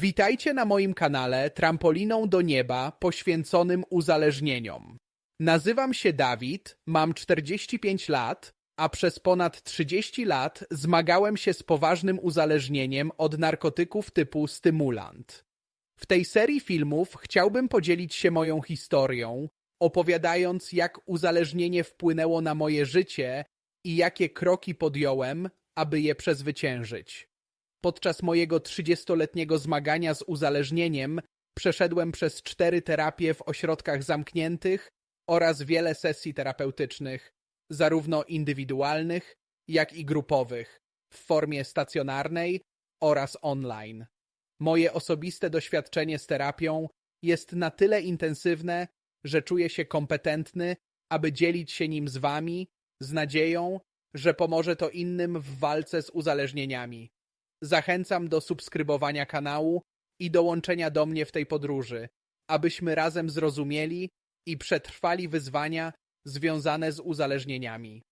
Witajcie na moim kanale Trampoliną do Nieba poświęconym uzależnieniom. Nazywam się Dawid, mam 45 lat, a przez ponad 30 lat zmagałem się z poważnym uzależnieniem od narkotyków typu stymulant. W tej serii filmów chciałbym podzielić się moją historią, opowiadając jak uzależnienie wpłynęło na moje życie i jakie kroki podjąłem, aby je przezwyciężyć. Podczas mojego 30-letniego zmagania z uzależnieniem przeszedłem przez cztery terapie w ośrodkach zamkniętych oraz wiele sesji terapeutycznych, zarówno indywidualnych, jak i grupowych, w formie stacjonarnej oraz online. Moje osobiste doświadczenie z terapią jest na tyle intensywne, że czuję się kompetentny, aby dzielić się nim z Wami, z nadzieją, że pomoże to innym w walce z uzależnieniami. Zachęcam do subskrybowania kanału i dołączenia do mnie w tej podróży, abyśmy razem zrozumieli i przetrwali wyzwania związane z uzależnieniami.